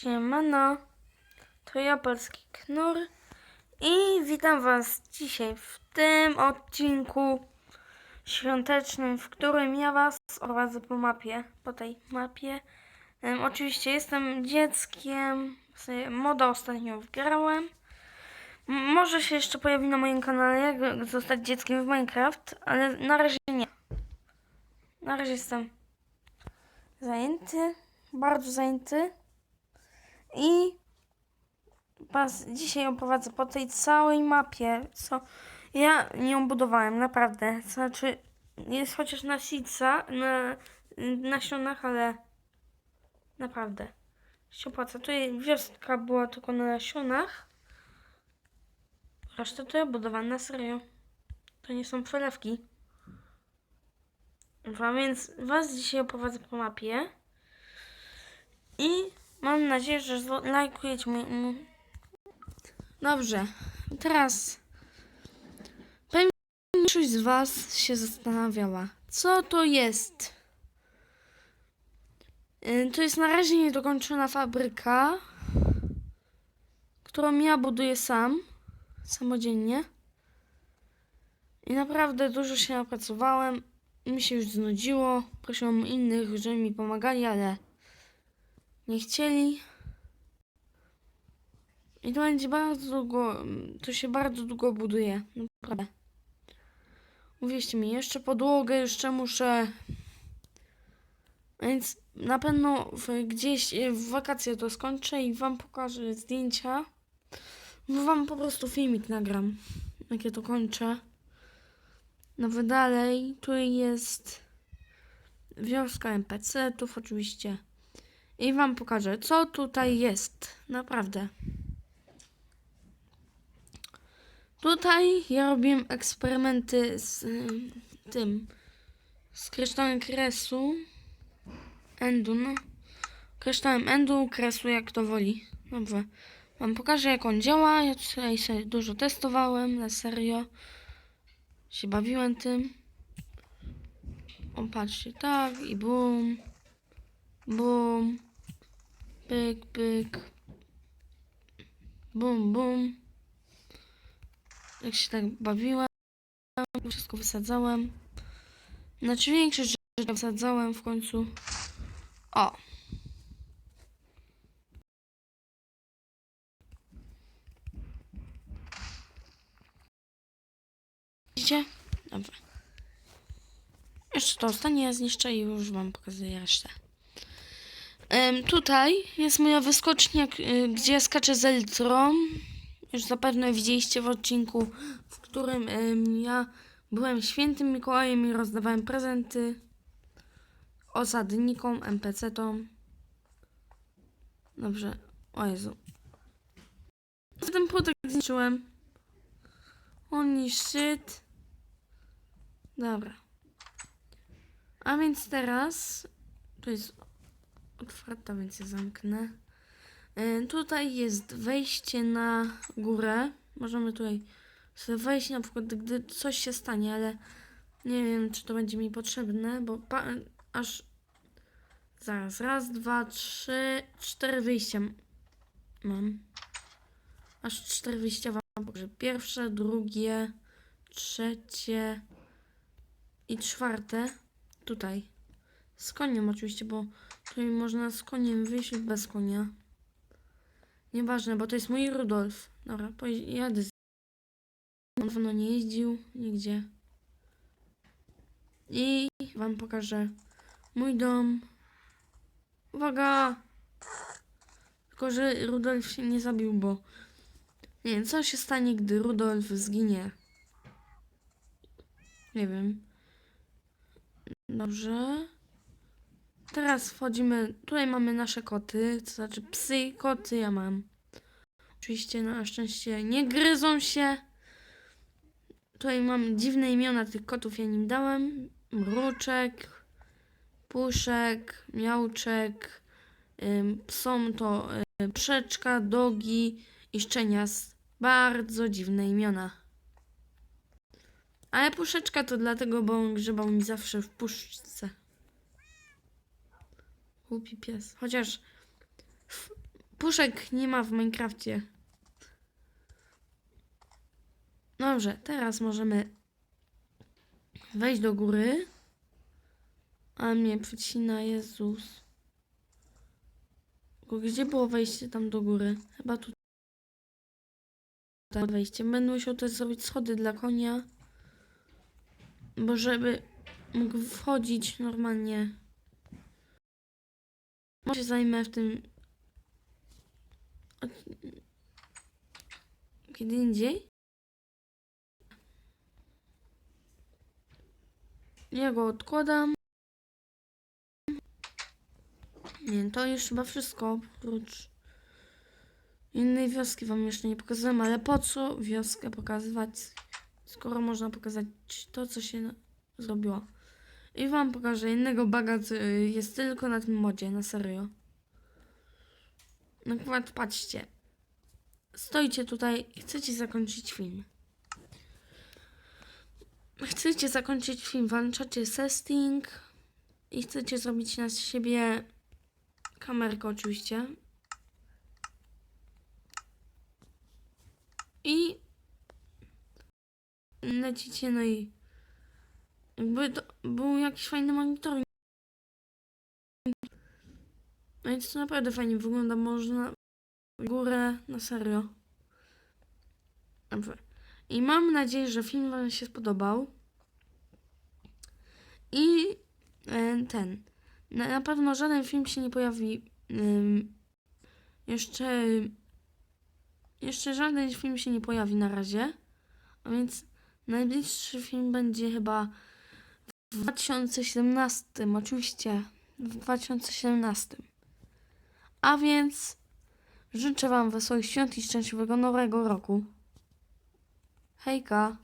Siemano, to ja Polski Knur i witam Was dzisiaj w tym odcinku świątecznym, w którym ja Was prowadzę po mapie, po tej mapie. Em, oczywiście jestem dzieckiem, moda ostatnio wgrałem. Może się jeszcze pojawi na moim kanale, jak zostać dzieckiem w Minecraft, ale na razie nie. Na razie jestem zajęty, bardzo zajęty. I was dzisiaj oprowadzę po tej całej mapie, co ja nią budowałem, naprawdę. Znaczy, jest chociaż na sica, na nasionach, ale naprawdę się opłaca. Tutaj wioska była tylko na nasionach. Resztę to ja budowałem na serio. To nie są przelewki. A więc was dzisiaj oprowadzę po mapie. I mam nadzieję, że lajkujecie mój- Dobrze, teraz pewnie większość z Was się zastanawiała, co to jest. Y, To jest na razie niedokończona fabryka, którą ja buduję sam, samodzielnie. I naprawdę dużo się napracowałem. Mi się już znudziło. Prosiłam innych, żeby mi pomagali, ale nie chcieli. I to będzie bardzo długo, to się bardzo długo buduje, naprawdę. Uwierzcie mi, jeszcze podłogę jeszcze muszę. Więc na pewno gdzieś e, w wakacje to skończę i wam pokażę zdjęcia. Bo wam po prostu filmik nagram, jak ja to kończę. Nawet dalej, tu jest wioska NPC-ów oczywiście. I wam pokażę, co tutaj jest. Naprawdę. Tutaj ja robiłem eksperymenty z y, tym. Z kryształem kresu. Endu, no. Kryształem endu, kresu, jak to woli. Dobrze. Wam pokażę, jak on działa. Ja tutaj sobie dużo testowałem, na serio. Się bawiłem tym. O, patrzcie, tak i bum. Bum. Pyk, pyk. Bum, bum. Jak się tak bawiłem, wszystko wysadzałem. Znaczy większość rzeczy wysadzałem w końcu. O. Widzicie? Dobra. Jeszcze to ostatnie zniszczę i już wam pokazuję resztę. Tutaj jest moja wyskocznia, y, gdzie skaczę z Eltrą. Już zapewne widzieliście w odcinku, w którym ja byłem świętym Mikołajem i rozdawałem prezenty osadnikom, NPC-tom. Dobrze. O Jezu. Ten płotek zniszczyłem. Oni shit. Dobra. A więc teraz to jest otwarta, więc je zamknę. Y, Tutaj jest wejście na górę. Możemy tutaj sobie wejść na przykład, gdy coś się stanie, ale nie wiem, czy to będzie mi potrzebne, bo aż zaraz, raz, dwa, trzy, cztery wyjścia mam. Aż cztery wyjścia pokażę. Pierwsze, drugie, trzecie i czwarte. Tutaj. Z koniem oczywiście, bo tutaj można z koniem wyjść lub bez konia. Nieważne, bo to jest mój Rudolf. Dobra, jadę z On dawno nie jeździł nigdzie. I wam pokażę mój dom. Uwaga! Tylko, że Rudolf się nie zabił, bo nie wiem, co się stanie, gdy Rudolf zginie. Nie wiem. Dobrze. Teraz wchodzimy. Tutaj mamy nasze koty, to znaczy psy i koty ja mam. Oczywiście na szczęście nie gryzą się. Tutaj mam dziwne imiona tych kotów, ja nim dałem. Mruczek, Puszek, Miałczek. Są to y, Przeczka, Dogi i Szczenias. Bardzo dziwne imiona. Ale Puszeczka to dlatego, bo on grzebał mi zawsze w puszce. Głupi pies. Chociaż Puszek nie ma w Minecrafcie. Dobrze, teraz możemy wejść do góry. A mnie przycina Jezus. Gdzie było wejście tam do góry? Chyba tu. Tak, wejście. Będę musiał też zrobić schody dla konia. Bo żeby mógł wchodzić normalnie. Się zajmę w tym. Kiedy indziej? Ja go odkładam. Nie, to już chyba wszystko. Oprócz innej wioski wam jeszcze nie pokazałem, ale po co wioskę pokazywać, skoro można pokazać to, co się zrobiło. I wam pokażę innego baga, y, jest tylko na tym modzie, na serio. Na przykład patrzcie. Stoicie tutaj chcecie zakończyć film. Chcecie zakończyć film, włączacie setting i chcecie zrobić na siebie kamerkę oczywiście. I lecicie, no i jakby to był jakiś fajny monitoring. No i to naprawdę fajnie wygląda, można w górę, na serio. Dobrze. I mam nadzieję, że film Wam się spodobał. I e, ten. Na, pewno żaden film się nie pojawi. jeszcze. Jeszcze żaden film się nie pojawi na razie. A więc najbliższy film będzie chyba w 2017. Oczywiście w 2017. A więc życzę Wam wesołych świąt i szczęśliwego nowego roku. Hejka!